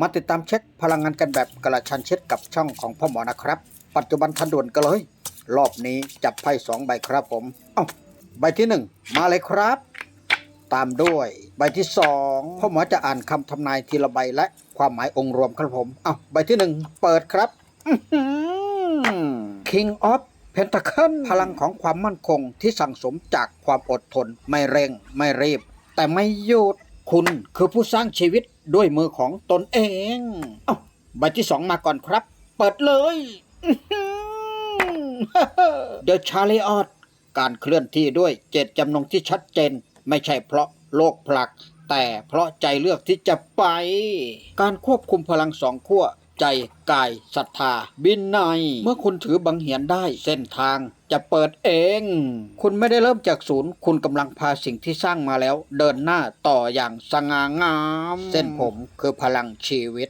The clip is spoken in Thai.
มาติดตามเช็คพลังงานกันแบบกระชันเชิดกับช่องของพ่อหมอนะครับ ปัจจุบันทันด่วนกันเลย รอบนี้จับไพ่สองใบครับผม เอ้าใบที่หนึ่งมาเลยครับ ตามด้วยใบที่สองพ่อหมอจะอ่านคำทำนายทีละใบและความหมายองค์รวมครับผม เอ้าใบที่หนึ่งเปิดครับ King of Pentacle พลังของความมั่นคงที่สั่งสมจากความอดทนไม่เร่งไม่รีบ แต่ไม่หยุด คุณคือผู้สร้างชีวิตด้วยมือของตนเองเอ้าใบที่สองมาก่อนครับ เปิดเลย The Chariot การเคลื่อนที่ด้วยเจตจำนงที่ชัดเจน ไม่ใช่เพราะโลกผลัก แต่เพราะใจเลือกที่จะไป การควบคุมพลังสองขั้ว ใจกายศรัทธาบินใน เมื่อคุณถือบังเหียนได้เส้นทางจะเปิดเอง คุณไม่ได้เริ่มจากศูนย์ คุณกำลังพาสิ่งที่สร้างมาแล้ว เดินหน้าต่ออย่างสง่างาม เส้นผมคือพลังชีวิต